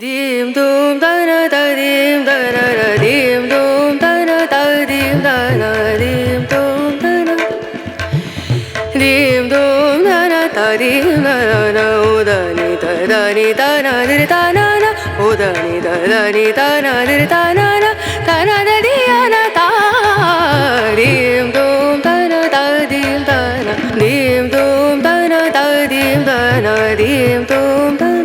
Dim dum da na da dim da na na dim dum da na da dim da na dim dum da na dim dum da na da dim da na na o da ni da da ni da na di da na na o da ni da da ni da na di da na na da na da di na da dim dum da na da dim da na dim dum da na da dim da na dim dum da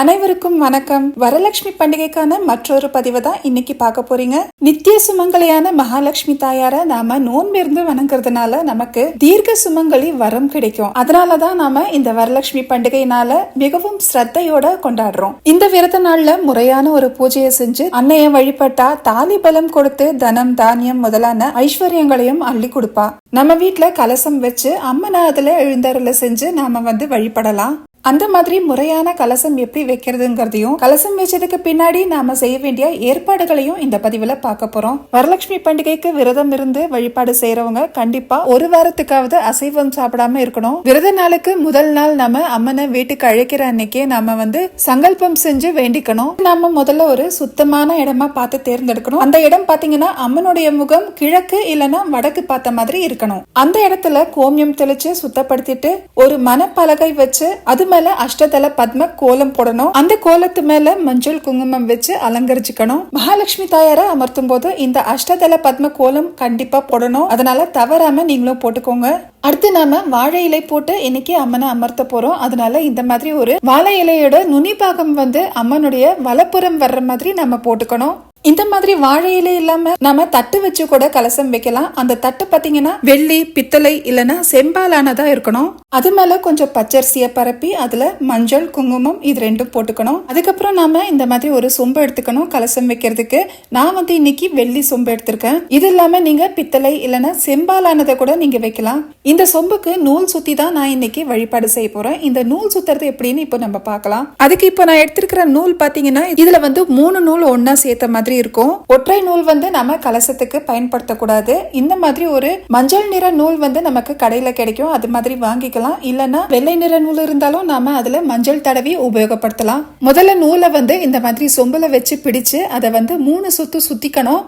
அனைவருக்கும் வணக்கம். வரலட்சுமி பண்டிகைக்கான மற்றொரு பதிவை தான் இன்னைக்கு பார்க்க போறீங்க. நித்திய சுமங்கலியான மகாலட்சுமி தாயார நாம நோன்பிருந்து வணங்குறதுனால நமக்கு தீர்க்க சுமங்கலி வரம் கிடைக்கும். அதனாலதான் நாம இந்த வரலட்சுமி பண்டிகைனால மிகவும் ஸ்ரத்தையோட கொண்டாடுறோம். இந்த விரத நாள்ல முறையான ஒரு பூஜையை செஞ்சு அன்னைய வழிபட்டா தாலி பலம் கொடுத்து தனம் தானியம் முதலான ஐஸ்வர்யங்களையும் அள்ளி கொடுப்பா. நம்ம வீட்டுல கலசம் வச்சு அம்மனை அதுல எழுந்தருள செஞ்சு நாம வந்து வழிபடலாம். அந்த மாதிரி முறையான கலசம் எப்படி வைக்கிறதுங்கிறதையும் கலசம் வச்சதுக்கு பின்னாடி நாம செய்ய வேண்டிய ஏற்பாடுகளையும் இந்த பதிவுல பார்க்க போறோம். வரலட்சுமி பண்டிகைக்கு விரதம் இருந்து வழிபாடு செய்யறவங்க கண்டிப்பா ஒரு வாரத்துக்காவது அசைவம் சாப்பிடாம இருக்கணும். விரத நாளுக்கு முதல் நாள் நம்ம அம்மனை வீட்டுக்கு அழைக்கிற அன்னைக்கே நாம வந்து சங்கல்பம் செஞ்சு வேண்டிக்கணும். நாம முதல்ல ஒரு சுத்தமான இடமா பார்த்து தேர்ந்தெடுக்கணும். அந்த இடம் பாத்தீங்கன்னா அம்மனுடைய முகம் கிழக்கு இல்லனா வடக்கு பார்த்த மாதிரி இருக்கணும். அந்த இடத்துல கோமியம் தெளிச்சு சுத்தப்படுத்திட்டு ஒரு மனப்பலகை வச்சு அது மேல அஷ்டதல பத்ம கோலம் போடணும். அந்த கோலத்து மேல மஞ்சள் குங்குமம் வச்சு அலங்கரிச்சுக்கணும். மகாலட்சுமி தாயார அமர்த்தும் போது இந்த அஷ்டதல பத்ம கோலம் கண்டிப்பா போடணும். அதனால தவறாம நீங்களும் போட்டுக்கோங்க. அடுத்து நாம வாழை இலை போட்டு இன்னைக்கு அம்மனை அமர்த்த போறோம். அதனால இந்த மாதிரி ஒரு வாழை இலையோட நுனி பாகம் வந்து அம்மனுடைய வலப்புறம் வர்ற மாதிரி நம்ம போட்டுக்கணும். இந்த மாதிரி வாழை இலை இல்லாம நம்ம தட்டு வச்சு கூட கலசம் வைக்கலாம். அந்த தட்டு பாத்தீங்கன்னா வெள்ளி பித்தளை இல்லைன்னா செம்பாலானதா இருக்கணும். அது மேல கொஞ்சம் பச்சரிசிய பரப்பி அதுல மஞ்சள் குங்குமம் இது ரெண்டும் போட்டுக்கணும். அதுக்கப்புறம் நாம இந்த மாதிரி ஒரு சொம்பு எடுத்துக்கணும் கலசம் வைக்கிறதுக்கு. நான் வந்து இன்னைக்கு வெள்ளி சொம்பு எடுத்திருக்கேன். இது இல்லாம நீங்க பித்தளை இல்லைன்னா செம்பாலானதை கூட நீங்க வைக்கலாம். இந்த சொம்புக்கு நூல் சுத்தி தான் நான் இன்னைக்கு வழிபாடு செய்ய போறேன். இந்த நூல் சுத்துறது எப்படின்னு இப்போ நம்ம பார்க்கலாம். அதுக்கு இப்போ நான் எடுத்திருக்கிற நூல் பாத்தீங்கன்னா இதுல வந்து மூணு நூல் ஒன்னா சேர்த்த மாதிரி இருக்கும். ஒற்றை நூல் வந்து நம்ம கலசத்துக்கு பயன்படுத்தக்கூடாது. இந்த மாதிரி ஒரு மஞ்சள் நிற நூல் வந்து நமக்கு கடையில கிடைக்கும். அது மாதிரி வாங்கிக்கலாம். இல்லைன்னா வெள்ளை நிற நூல் இருந்தாலும் நாம அதுல மஞ்சள் தடவி உபயோகப்படுத்தலாம். முதல்ல நூலை வந்து இந்த மாதிரி சொம்புல வச்சு பிடிச்சு அதை வந்து மூணு சுத்து சுத்திக்கணும்.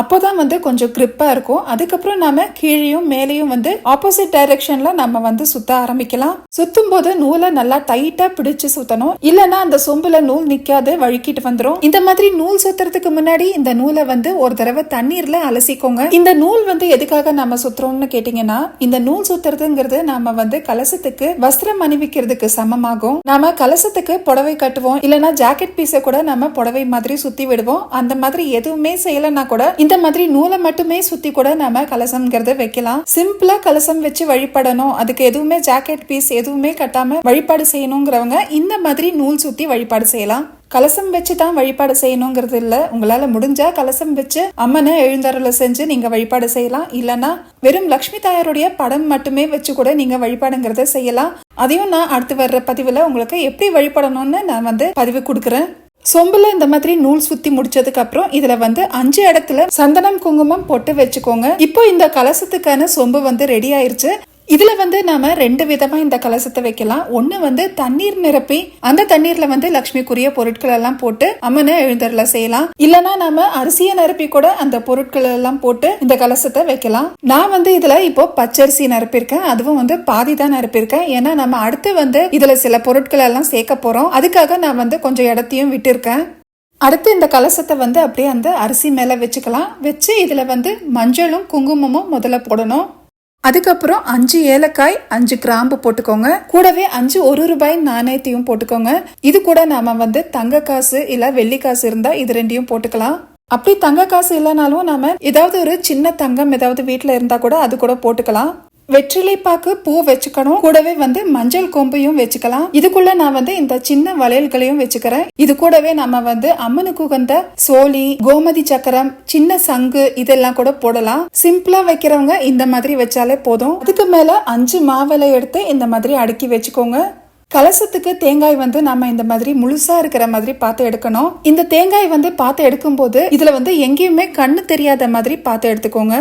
அப்போதான் வந்து கொஞ்சம் கிரிப்பாக இருக்கும். அதுக்கப்புறம் நாம கீழேயும் மேலேயும் வந்து ஆப்போசிட் டைரக்ஷன்ல நம்ம வந்து சுத்த ஆரம்பிக்கலாம். சுத்தும் போது நூலை நல்லா டைட்டா பிடிச்சு சுத்தணும். இல்லனா அந்த சொம்புல நூல் நிக்காது வழுக்கிட்டு வந்துடும் இந்த மாதிரி நூல் சுத்துறதுக்கு முன்னாடி இந்த நூலை வந்து ஒரு தடவை தண்ணீர்ல அலசிக்கோங்க. இந்த நூல் வந்து எதுக்காக நம்ம சுத்துறோம்னு கேட்டீங்கன்னா இந்த நூல் சுத்துறதுங்கிறது நாம வந்து கலசத்துக்கு வஸ்திரம் அணிவிக்கிறதுக்கு சமமாகும். நாம கலசத்துக்கு புடவை கட்டுவோம். இல்லனா ஜாக்கெட் பீஸை கூட நம்ம புடவை மாதிரி சுத்தி விடுவோம். அந்த மாதிரி எதுவுமே செய்யலைன்னா கூட இந்த இந்த மாதிரி நூலை மட்டுமே சுத்தி கூட நாம கலசம்ங்கிறத வைக்கலாம். சிம்பிளா கலசம் வச்சு வழிபடணும். அதுக்கு எதுவுமே ஜாக்கெட் பீஸ் எதுவுமே கட்டாம வழிபாடு செய்யணுங்கிறவங்க இந்த மாதிரி நூல் சுத்தி வழிபாடு செய்யலாம். கலசம் வச்சு தான் வழிபாடு செய்யணுங்கிறது இல்ல. உங்களால முடிஞ்சா கலசம் வச்சு அம்மனை எழுந்தருளை செஞ்சு நீங்க வழிபாடு செய்யலாம். இல்லனா வெறும் லக்ஷ்மி தாயாருடைய படம் மட்டுமே வச்சு கூட நீங்க வழிபாடுங்கிறத செய்யலாம். அதையும் நான் அடுத்து வர்ற பதிவுல உங்களுக்கு எப்படி வழிபடணும்னு நான் வந்து பதிவு கொடுக்குறேன். சொம்புல இந்த மாதிரி நூல் சுத்தி முடிச்சதுக்கு அப்புறம் இதுல வந்து அஞ்சு இடத்துல சந்தனம் குங்குமம் போட்டு வச்சுக்கோங்க. இப்போ இந்த கலசத்துக்கான சொம்பு வந்து ரெடி ஆயிருச்சு. இதுல வந்து நாம ரெண்டு விதமா இந்த கலசத்தை வைக்கலாம். ஒண்ணு வந்து தண்ணீர் நிரப்பி அந்த தண்ணீர்ல வந்து லக்ஷ்மிக்குரிய பொருட்கள் எல்லாம் போட்டு அம்மனை எழுந்தருள செய்யலாம். இல்லைன்னா நாம அரிசியை நிரப்பி கூட அந்த பொருட்கள் எல்லாம் போட்டு இந்த கலசத்தை வைக்கலாம். நான் வந்து இதுல இப்போ பச்சரிசி நிரப்பியிருக்கேன். அதுவும் வந்து பாதி தான் நிரப்பியிருக்கேன். ஏன்னா நம்ம அடுத்து வந்து இதுல சில பொருட்கள் எல்லாம் சேர்க்க போறோம். அதுக்காக நான் வந்து கொஞ்சம் இடத்தையும் விட்டிருக்கேன். அடுத்து இந்த கலசத்தை வந்து அப்படியே அந்த அரிசி மேல வச்சுக்கலாம். வச்சு இதுல வந்து மஞ்சளும் குங்குமமும் முதல்ல போடணும். அதுக்கப்புறம் அஞ்சு ஏலக்காய் அஞ்சு கிராம்பு போட்டுக்கோங்க. கூடவே அஞ்சு ஒரு ரூபாய் நாணயத்தையும் போட்டுக்கோங்க. இது கூட நாம வந்து தங்க காசு இல்ல வெள்ளி காசு இருந்தா இது ரெண்டையும் போட்டுக்கலாம். அப்படி தங்க காசு இல்லைனாலும் நாம ஏதாவது ஒரு சின்ன தங்கம் ஏதாவது வீட்டில் இருந்தா கூட அது கூட போட்டுக்கலாம். வெற்றிலை பாக்கு பூ வச்சுக்கணும். கூடவே வந்து மஞ்சள் கொம்பையும் வச்சுக்கலாம். இதுக்குள்ள நான் வந்து இந்த சின்ன வளையல்களையும் வச்சுக்கிறேன். இது கூடவே நம்ம வந்து அம்மனுக்கு உகந்த சோழி கோமதி சக்கரம் சின்ன சங்கு இதெல்லாம் கூட போடலாம். சிம்பிளா வைக்கிறவங்க இந்த மாதிரி வச்சாலே போதும். அதுக்கு மேல அஞ்சு மாவிலை எடுத்து இந்த மாதிரி அடுக்கி வச்சுக்கோங்க. கலசத்துக்கு தேங்காய் வந்து நம்ம இந்த மாதிரி முழுசா இருக்கிற மாதிரி பார்த்து எடுக்கணும். இந்த தேங்காய் வந்து பார்த்து எடுக்கும்போது இதுல வந்து எங்கேயுமே கண்ணு தெரியாத மாதிரி பார்த்து எடுத்துக்கோங்க.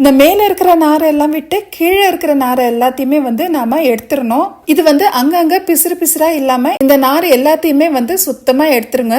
இந்த மேல இருக்கிற நாரை எல்லாம் விட்டு கீழே இருக்கிற நாரை எல்லாத்தையுமே வந்து நாம எடுத்துடணும். இது வந்து அங்கங்க பிசுறு பிசுறா இல்லாம இந்த நார் எல்லாத்தையுமே வந்து சுத்தமா எடுத்துருங்க.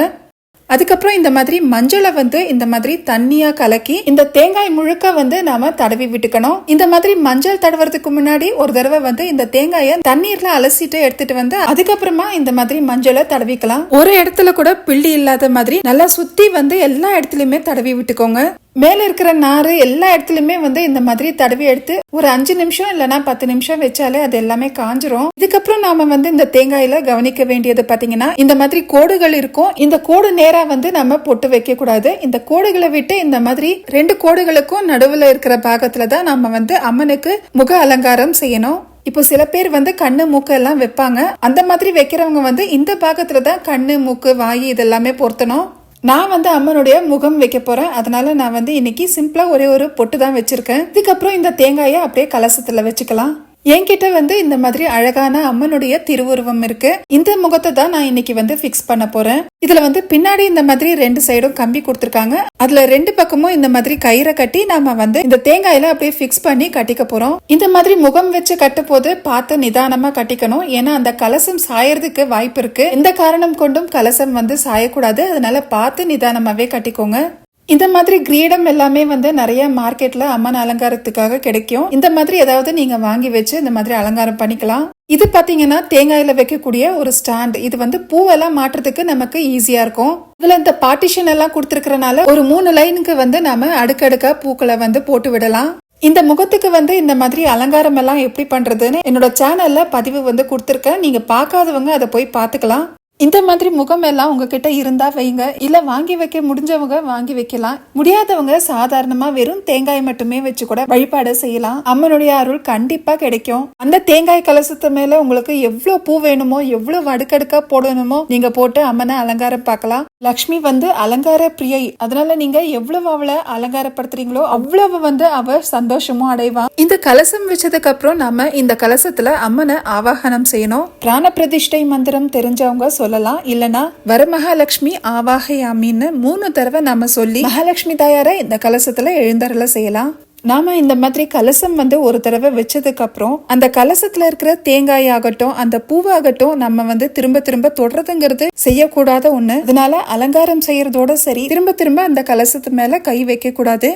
அதுக்கப்புறம் இந்த மாதிரி மஞ்சளை வந்து இந்த மாதிரி தண்ணியா கலக்கி இந்த தேங்காய் முழுக்க வந்து நாம தடவி விட்டுக்கணும். இந்த மாதிரி மஞ்சள் தடவுறதுக்கு முன்னாடி ஒரு தடவை வந்து இந்த தேங்காயை தண்ணீர்ல அலசிட்டு எடுத்துட்டு வந்து அதுக்கப்புறமா இந்த மாதிரி மஞ்சளை தடவிக்கலாம். ஒரு இடத்துல கூட பிள்ளி இல்லாத மாதிரி நல்லா சுத்தி வந்து எல்லா இடத்துலயுமே தடவி விட்டுக்கோங்க. மேலே இருக்கிற நாறு எல்லா இடத்துலையுமே வந்து இந்த மாதிரி தடவி எடுத்து ஒரு அஞ்சு நிமிஷம் இல்லைன்னா பத்து நிமிஷம் வச்சாலே அது எல்லாமே காஞ்சிரும். இதுக்கப்புறம் நாம வந்து இந்த தேங்காயில கவனிக்க வேண்டியது பாத்தீங்கன்னா இந்த மாதிரி கோடுகள் இருக்கும். இந்த கோடு நேரா வந்து நம்ம பொட்டு வைக்க கூடாது. இந்த கோடுகளை விட்டு இந்த மாதிரி ரெண்டு கோடுகளுக்கும் நடுவில் இருக்கிற பாகத்துல தான் நம்ம வந்து அம்மனுக்கு முக அலங்காரம் செய்யணும். இப்போ சில பேர் வந்து கண்ணு மூக்கு எல்லாம் வைப்பாங்க. அந்த மாதிரி வைக்கிறவங்க வந்து இந்த பாகத்துல தான் கண்ணு மூக்கு வாய் இதெல்லாமே பொருத்தணும். நான் வந்து அம்மனுடைய முகம் வைக்க போறேன். அதனால நான் வந்து இன்னைக்கு சிம்பிளா ஒரே ஒரு பொட்டு தான் வச்சிருக்கேன். இதுக்கப்புறம் இந்த தேங்காயை அப்படியே கலசத்துல வச்சுக்கலாம். என்கிட்ட வந்து இந்த மாதிரி அழகான அம்மனுடைய திருவுருவம் இருக்கு. இந்த முகத்தை தான் நான் இன்னைக்கு வந்து ஃபிக்ஸ் பண்ண போறேன். இதுல வந்து பின்னாடி இந்த மாதிரி ரெண்டு சைடும் கம்பி கொடுத்துருக்காங்க. அதுல ரெண்டு பக்கமும் இந்த மாதிரி கயிறை கட்டி நாம வந்து இந்த தேங்காயில அப்படியே ஃபிக்ஸ் பண்ணி கட்டிக்க போறோம். இந்த மாதிரி முகம் வச்சு கட்டும் போது பார்த்து நிதானமா கட்டிக்கணும். ஏன்னா அந்த கலசம் சாயறதுக்கு வாய்ப்பு இருக்கு. இந்த காரணம் கொண்டும் கலசம் வந்து சாயக்கூடாது. அதனால பார்த்து நிதானமாவே கட்டிக்கோங்க. இந்த மாதிரி கிரீடம் எல்லாமே வந்து நிறைய மார்க்கெட்ல அம்மன் அலங்காரத்துக்காக கிடைக்கும். இந்த மாதிரி ஏதாவது நீங்க வாங்கி வச்சு இந்த மாதிரி அலங்காரம் பண்ணிக்கலாம். இது பாத்தீங்கன்னா தேங்காயில வைக்கக்கூடிய ஒரு ஸ்டாண்ட். இது வந்து பூவெல்லாம் மாட்டுறதுக்கு நமக்கு ஈஸியா இருக்கும். இதுல இந்த பார்ட்டிஷன் எல்லாம் கொடுத்துருக்கறனால ஒரு மூணு லைனுக்கு வந்து நாம அடுக்கடுக்கா பூக்களை வந்து போட்டு விடலாம். இந்த முகத்துக்கு வந்து இந்த மாதிரி அலங்காரம் எல்லாம் எப்படி பண்றதுன்னு என்னோட சேனல்ல பதிவு வந்து கொடுத்துருக்கேன். நீங்க பார்க்காதவங்க அதை போய் பார்த்துக்கலாம். இந்த மாதிரி முகம் எல்லாம் உங்ககிட்ட இருந்தா வைங்க. இல்ல வாங்கி வைக்க முடிஞ்சவங்க வாங்கி வைக்கலாம். முடியாதவங்க சாதாரணமா வெறும் தேங்காய் மட்டுமே வச்சு கூட வழிபாடு செய்யலாம். அம்மனுடைய அருள் கண்டிப்பா கிடைக்கும். அந்த தேங்காய் கலசத்து மேல உங்களுக்கு எவ்வளவு பூ வேணுமோ எவ்வளவு வடுக்கடுக்கா போடணுமோ நீங்க போட்டு அம்மனை அலங்காரம் பார்க்கலாம். லக்ஷ்மி வந்து அலங்கார பிரியை. அதனால நீங்க எவ்வளவு அவளை அலங்காரப்படுத்துறீங்களோ அவ்வளவு வந்து அவ சந்தோஷமும் அடைவா. இந்த கலசம் வச்சதுக்கு அப்புறம் நம்ம இந்த கலசத்துல அம்மனை ஆவாகனம் செய்யணும். பிராண பிரதிஷ்டை மந்திரம் தெரிஞ்சவங்க சொல்லலாம். இல்லனா வரமகாலட்சுமி ஆவாகையாமின்னு மூணு தடவை நாம சொல்லி மகாலட்சுமி தாயார இந்த கலசத்துல எழுந்தருள செய்யலாம். நாம இந்த மாதிரி கலசம் வந்து ஒரு தடவை வச்சதுக்கு அப்புறம் அந்த கலசத்துல இருக்கிற தேங்காய் ஆகட்டும் அந்த பூவாகட்டும் நம்ம வந்து திரும்ப திரும்ப தொடர்றதுங்கிறது செய்யக்கூடாத ஒண்ணு. அதனால அலங்காரம் செய்யறதோட சரி திரும்ப திரும்ப அந்த கலசத்து மேல கை வைக்க கூடாது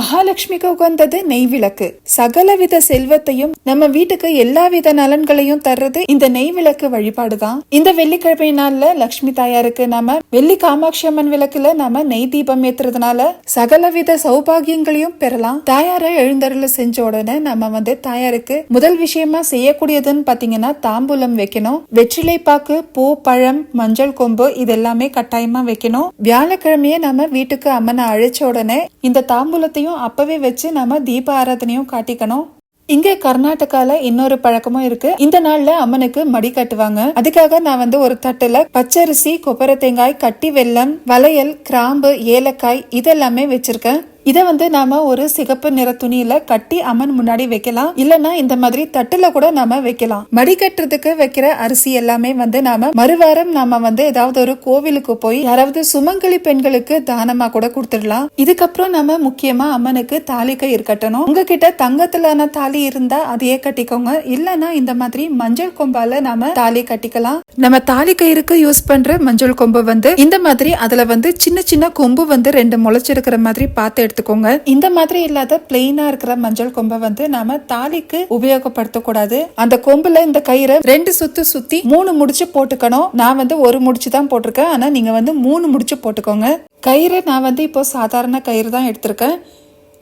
மகாலட்சுமிக்கு உகந்தது நெய் விளக்கு சகலவித செல்வத்தையும் நம்ம வீட்டுக்கு எல்லா வித நலன்களையும் தர்றது இந்த நெய் விளக்கு வழிபாடுதான். இந்த வெள்ளிக்கிழமை நாள்ல லட்சுமி தாயாருக்கு நாம வெள்ளி காமாட்சி அம்மன் விளக்குல நாம நெய் தீபம் ஏத்துறதுனால சகலவித சௌபாகியங்களையும் பெறலாம். தாயார எழுந்தருள செஞ்ச உடனே நம்ம வந்து தாயாருக்கு முதல் விஷயமா செய்யக்கூடியதுன்னு பாத்தீங்கன்னா தாம்பூலம் வைக்கணும். வெற்றிலை பாக்கு பூ பழம் மஞ்சள் கொம்பு இது எல்லாமே கட்டாயமா வைக்கணும். வியாழக்கிழமையே நம்ம வீட்டுக்கு அம்மனை அழைச்ச உடனே இந்த தாம்பூலத்தை தாம்பூலத்தையும் அப்பவே வச்சு நம்ம தீப ஆராதனையும் காட்டிக்கணும். இங்க கர்நாடகால இன்னொரு பழக்கமும் இருக்கு. இந்த நாள்ல அம்மனுக்கு மடி கட்டுவாங்க. அதுக்காக நான் வந்து ஒரு தட்டுல பச்சரிசி கொப்பரை தேங்காய் கட்டி வெல்லம் வளையல் கிராம்பு ஏலக்காய் இதெல்லாமே வச்சிருக்கேன். இதை வந்து நாம ஒரு சிகப்பு நிற துணியில கட்டி அம்மன் முன்னாடி வைக்கலாம். இல்லனா இந்த மாதிரி தட்டுல கூட நாம வைக்கலாம். மடி கட்டுறதுக்கு வைக்கிற அரிசி எல்லாமே வந்து நாம மறுவாரம் நாம வந்து ஏதாவது ஒரு கோவிலுக்கு போய் யாராவது சுமங்கலி பெண்களுக்கு தானமா கூட கொடுத்துடலாம். இதுக்கப்புறம் நம்ம முக்கியமா அம்மனுக்கு தாலி கயிறு கட்டணும். உங்ககிட்ட தங்கத்திலான தாலி இருந்தா அதையே கட்டிக்கோங்க. இல்லனா இந்த மாதிரி மஞ்சள் கொம்பால நாம தாலி கட்டிக்கலாம். நம்ம தாலி கயிறுக்கு யூஸ் பண்ற மஞ்சள் கொம்பு வந்து இந்த மாதிரி அதுல வந்து சின்ன சின்ன கொம்பு வந்து ரெண்டு முளைச்சிருக்கிற மாதிரி பார்த்து எடுத்துக்கோங்க. இந்த மாதிரி இல்லாத பிளெயினா இருக்கிற மஞ்சள் கொம்பை வந்து நாம தாலிக்கு உபயோகப்படுத்த கூடாது அந்த கொம்புல இந்த கயிறை ரெண்டு சுத்து சுத்தி மூணு முடிச்சு போட்டுக்கணும். நான் வந்து ஒரு முடிச்சு தான் போட்டிருக்கேன். ஆனா நீங்க வந்து மூணு முடிச்சு போட்டுக்கோங்க. கயிறு நான் வந்து இப்போ சாதாரண கயிறு தான் எடுத்திருக்கேன்.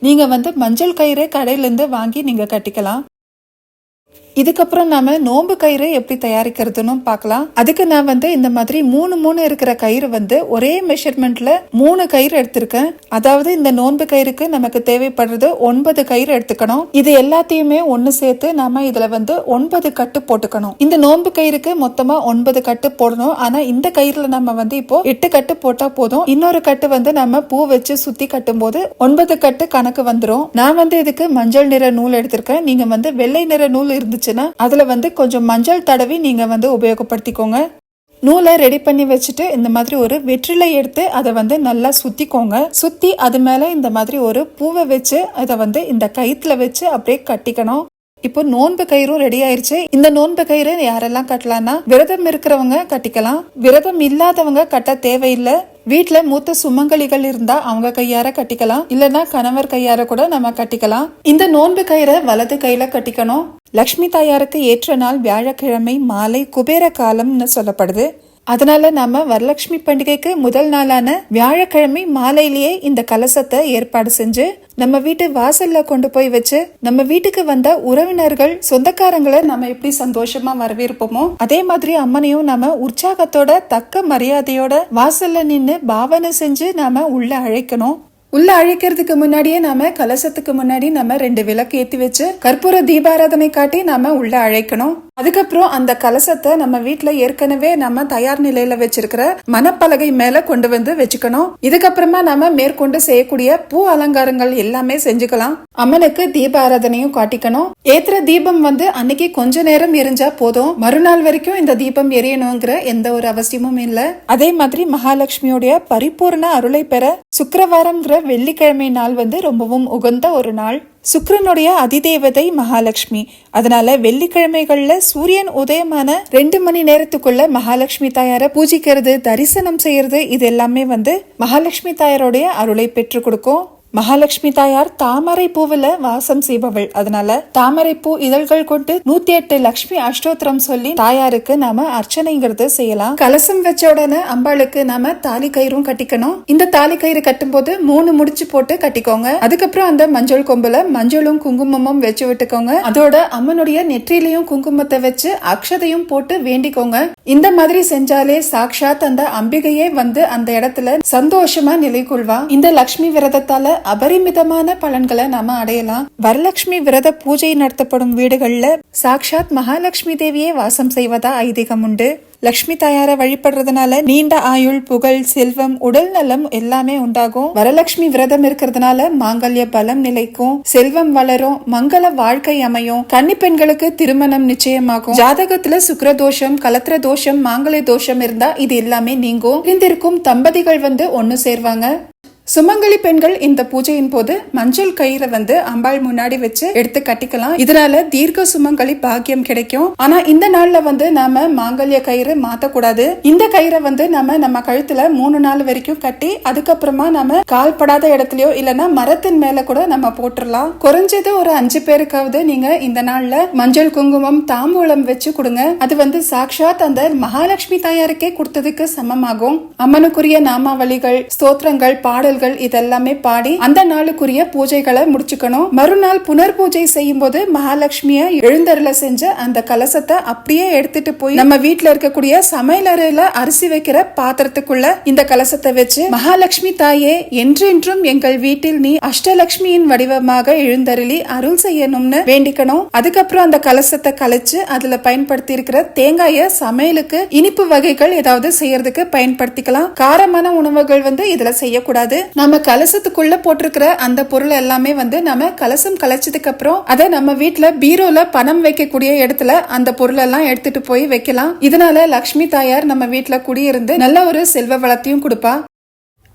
நீங்க வந்து மஞ்சள் கயிறு கடையிலேருந்து வாங்கி நீங்க கட்டிக்கலாம். இதுக்கப்புறம் நாம நோம்பு கயிறு எப்படி தயாரிக்கிறதுன்னு பார்க்கலாம். அதுக்கு நான் வந்து இந்த மாதிரி மூணு மூணு இருக்கிற கயிறு வந்து ஒரே மெஷர்மெண்ட்ல மூணு கயிறு எடுத்திருக்கேன். அதாவது இந்த நோன்பு கயிறுக்கு நமக்கு தேவைப்படுறது ஒன்பது கயிறு எடுத்துக்கணும். இது எல்லாத்தையுமே ஒன்னு சேர்த்து நாம இதுல வந்து ஒன்பது கட்டு போட்டுக்கணும். இந்த நோன்பு கயிறுக்கு மொத்தமா ஒன்பது கட்டு போடணும். ஆனா இந்த கயிறுல நம்ம வந்து இப்போ எட்டு கட்டு போட்டா போதும். இன்னொரு கட்டு வந்து நம்ம பூ வச்சு சுத்தி கட்டும் போது ஒன்பது கட்டு கணக்கு வந்துடும் நான் வந்து இதுக்கு மஞ்சள் நிற நூல் எடுத்திருக்கேன். நீங்க வந்து வெள்ளை நிற நூல் இருந்துச்சுன்னா அதில் வந்து கொஞ்சம் மஞ்சள் தடவி நீங்கள் வந்து உபயோகப்படுத்திக்கோங்க. நூலை ரெடி பண்ணி வச்சுட்டு இந்த மாதிரி ஒரு வெற்றிலை எடுத்து அதை வந்து நல்லா சுற்றிக்கோங்க சுற்றி அது மேலே இந்த மாதிரி ஒரு பூவை வச்சு அதை வந்து இந்த கயிற்றில் வச்சு அப்படியே கட்டிக்கணும். இப்போ நோன்பு கயிறும் ரெடி ஆயிருச்சு. இந்த நோன்பு கயிறு யாரெல்லாம் கட்டலாம்னா விரதம் இருக்கிறவங்க கட்டிக்கலாம். விரதம் இல்லாதவங்க கட்ட தேவையில்லை. வீட்ல மூத்த சுமங்கலிகள் இருந்தா அவங்க கையார கட்டிக்கலாம். இல்லனா கணவர் கையார கூட நம்ம கட்டிக்கலாம். இந்த நோன்பு கயிறை வலது கையில கட்டிக்கணும். லக்ஷ்மி தாயாருக்கு ஏற்ற நாள் வியாழக்கிழமை மாலை குபேர காலம்னு சொல்லப்படுது. அதனால நாம வரலட்சுமி பண்டிகைக்கு முதல் நாளான வியாழக்கிழமை மாலையிலேயே இந்த கலசத்தை ஏற்பாடு செஞ்சு நம்ம வீட்டு வாசல்ல கொண்டு போய் வச்சு நம்ம வீட்டுக்கு வந்த உறவினர்கள் சொந்தக்காரங்களை நம்ம எப்படி சந்தோஷமா வரவேற்போமோ அதே மாதிரி அம்மனையும் நாம உற்சாகத்தோட தக்க மரியாதையோட வாசல்ல நின்று பாவனை செஞ்சு நாம உள்ள அழைக்கணும். உள்ள அழைக்கிறதுக்கு முன்னாடியே நாம கலசத்துக்கு முன்னாடி நம்ம ரெண்டு விளக்கு ஏத்தி வச்சு கற்பூர தீபாராதனை காட்டி நாம உள்ள அழைக்கணும். அதுக்கப்புறம் அந்த கலசத்தை நம்ம வீட்ல ஏற்கனவே நம்ம தயார் நிலையில வச்சிருக்கிற மணப்பலகை மேல கொண்டு வந்து வச்சுக்கணும். இதுக்கப்புறமா நாம மேற்கொண்டு செய்யக்கூடிய பூ அலங்காரங்கள் எல்லாமே செஞ்சுக்கலாம். அம்மனுக்கு தீபாராதனையும் காட்டிக்கணும். ஏத்துற தீபம் வந்து அன்னைக்கு கொஞ்ச நேரம் எரிஞ்சா போதும். மறுநாள் வரைக்கும் இந்த தீபம் எரியணுங்கிற எந்த ஒரு அவசியமும் இல்ல. அதே மாதிரி மகாலட்சுமியுடைய பரிபூர்ண அருளை பெற சுக்கிரவாரம்ங்கிற வெள்ளிக்கிழமை நாள் வந்து ரொம்பவும் உகந்த ஒரு நாள். சுக்கரனுடைய அதிதேவதை மகாலட்சுமி. அதனால வெள்ளிக்கிழமைகள்ல சூரியன் உதயமான ரெண்டு மணி நேரத்துக்குள்ள மகாலட்சுமி தாயார பூஜிக்கிறது தரிசனம் செய்யறது இது எல்லாமே வந்து மகாலட்சுமி தாயாருடைய அருளை பெற்று கொடுக்கும். மகாலட்சுமி தாயார் தாமரை பூவுல வாசம் செய்பவள். அதனால தாமரை பூ இதழ்கள் கொண்டு நூத்தி எட்டு லட்சுமி அஷ்டோத்திரம் சொல்லி தாயாருக்கு நாம அர்ச்சனைங்கிறது செய்யலாம். கலசம் வச்ச உடனே அம்பாளுக்கு நாம தாலி கயிறும் கட்டிக்கணும். இந்த தாலி கயிறு கட்டும் போது மூணு முடிச்சு போட்டு கட்டிக்கோங்க. அதுக்கப்புறம் அந்த மஞ்சள் கொம்புல மஞ்சளும் குங்குமமும் வச்சு விட்டுக்கோங்க. அதோட அம்மனுடைய நெற்றிலையும் குங்குமத்தை வச்சு அக்ஷதையும் போட்டு வேண்டிக்கோங்க. இந்த மாதிரி செஞ்சாலே சாக்ஷாத் அந்த அம்பிகையே வந்து அந்த இடத்துல சந்தோஷமா நிலை கொள்வா இந்த லக்ஷ்மி விரதத்தால அபரிமிதமான பலன்களை நாம அடையலாம். வரலட்சுமி விரத பூஜை நடத்தப்படும் வீடுகள்ல சாக்ஷாத் மகாலட்சுமி தேவியே வாசம் செய்வதா ஐதீகம் உண்டு. லக்ஷ்மி தாயார வழிபடுறதுனால நீண்ட ஆயுள் புகழ் செல்வம் உடல் நலம் எல்லாமே உண்டாகும். வரலட்சுமி விரதம் இருக்கிறதுனால மாங்கல்ய பலம் நிலைக்கும். செல்வம் வளரும் மங்கள வாழ்க்கை அமையும். கன்னி பெண்களுக்கு திருமணம் நிச்சயமாகும். ஜாதகத்துல சுக்கிர தோஷம் கலத்திர தோஷம் மாங்கல்ய தோஷம் இருந்தா இது எல்லாமே நீங்கும். இருந்திருக்கும் தம்பதிகள் வந்து ஒன்னு சேர்வாங்க. சுமங்கலி பெண்கள் இந்த பூஜையின் போது மஞ்சள் கயிறை வந்து அம்பாள் முன்னாடி வச்சு எடுத்து கட்டிக்கலாம். இதனால தீர்க்க சுமங்கலி பாக்கியம் கிடைக்கும். ஆனா இந்த நாள்ல வந்து நாம மாங்கல்ய கயிறு மாத்தக்கூடாது. இந்த கயிறை வந்து நம்ம நம்ம கழுத்துல மூணு நாள் வரைக்கும் கட்டி அதுக்கப்புறமா நம்ம கால் படாத இடத்துலயோ இல்லைன்னா மரத்தின் மேல கூட நம்ம போட்டுடலாம் குறைஞ்சது ஒரு அஞ்சு பேருக்காவது நீங்க இந்த நாள்ல மஞ்சள் குங்குமம் தாம்பூலம் வச்சு கொடுங்க. அது வந்து சாக்ஷாத் அந்த மகாலட்சுமி தாயாருக்கே கொடுத்ததுக்கு சமமாகும். அம்மனுக்குரிய நாமாவளிகள் ஸ்தோத்திரங்கள் பாடல்கள் இதெல்லாமே பாடி அந்த நாளுக்குரிய பூஜைகளை முடிச்சுக்கணும். மறுநாள் புனர் பூஜை செய்யும் போது மகாலட்சுமிய எழுந்தருள செஞ்ச அந்த கலசத்தை அப்படியே எடுத்துட்டு போய் நம்ம வீட்டுல இருக்கக்கூடிய சமையலறையில அரிசி வைக்கிற பாத்திரத்துக்குள்ள இந்த கலசத்தை வச்சு மகாலட்சுமி தாயே என்றென்றும் எங்கள் வீட்டில் நீ அஷ்டலட்சுமியின் வடிவமாக எழுந்தருளி அருள் செய்யணும்னு வேண்டிக்கணும். அதுக்கப்புறம் அந்த கலசத்தை கலைச்சு அதுல பயன்படுத்தி இருக்கிற தேங்காய சமையலுக்கு இனிப்பு வகைகள் ஏதாவது செய்யறதுக்கு பயன்படுத்திக்கலாம். காரமான உணவுகள் வந்து இதுல செய்யக்கூடாது. நம்ம கலசத்துக்குள்ள போட்டிருக்கிற அந்த பொருள் எல்லாமே வந்து நம்ம கலசம் கலைச்சதுக்கு அப்புறம் அதை நம்ம வீட்டுல பீரோல பணம் வைக்கக்கூடிய இடத்துல அந்த பொருள் எல்லாம் எடுத்துட்டு போய் வைக்கலாம். இதனால லக்ஷ்மி தாயார் நம்ம வீட்டுல குடியிருந்து நல்ல ஒரு செல்வ வளத்தையும் கொடுப்பா.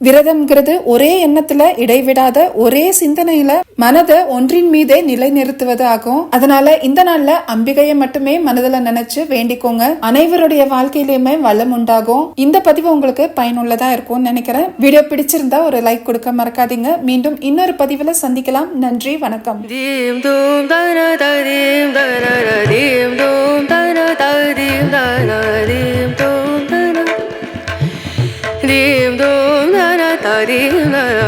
விரதம்ங்கிறது ஒரே எண்ணத்துல இடைவிடாத ஒரே சிந்தனையில மனதை ஒன்றின் மீதே நிலைநிறுத்துவது ஆகும் அதனால இந்த நாள்ல அம்பிகையை மட்டுமே மனதுல நினைச்சு வேண்டிக்கோங்க. அனைவருடைய வாழ்க்கையிலுமே வளம் உண்டாகும். இந்த பதிவு உங்களுக்கு பயனுள்ளதா இருக்கும்னு நினைக்கிறேன். வீடியோ பிடிச்சிருந்தா ஒரு லைக் கொடுக்க மறக்காதீங்க. மீண்டும் இன்னொரு பதிவுல சந்திக்கலாம். நன்றி வணக்கம். தீம் dum da na da dim da na na dim dum da na da Marina